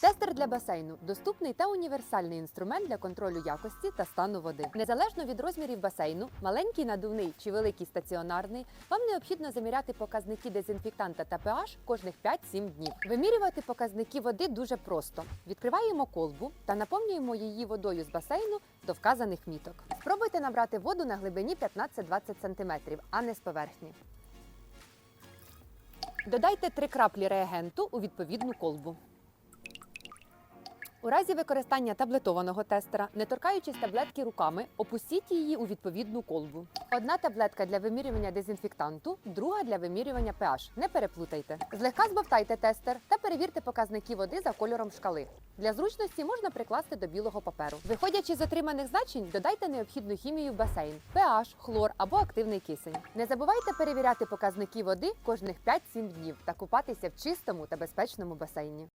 Тестер для басейну доступний та універсальний інструмент для контролю якості та стану води. Незалежно від розмірів басейну, маленький надувний чи великий стаціонарний, вам необхідно заміряти показники дезінфектанта та pH кожних 5-7 днів. Вимірювати показники води дуже просто. Відкриваємо колбу та наповнюємо її водою з басейну до вказаних міток. Спробуйте набрати воду на глибині 15-20 см, а не з поверхні. Додайте 3 краплі реагенту у відповідну колбу. У разі використання таблетованого тестера, не торкаючись таблетки руками, опустіть її у відповідну колбу. Одна таблетка для вимірювання дезінфектанту, друга для вимірювання pH. Не переплутайте. Злегка збавтайте тестер та перевірте показники води за кольором шкали. Для зручності можна прикласти до білого паперу. Виходячи з отриманих значень, додайте необхідну хімію в басейн: pH, хлор або активний кисень. Не забувайте перевіряти показники води кожних 5-7 днів та купатися в чистому та безпечному басейні.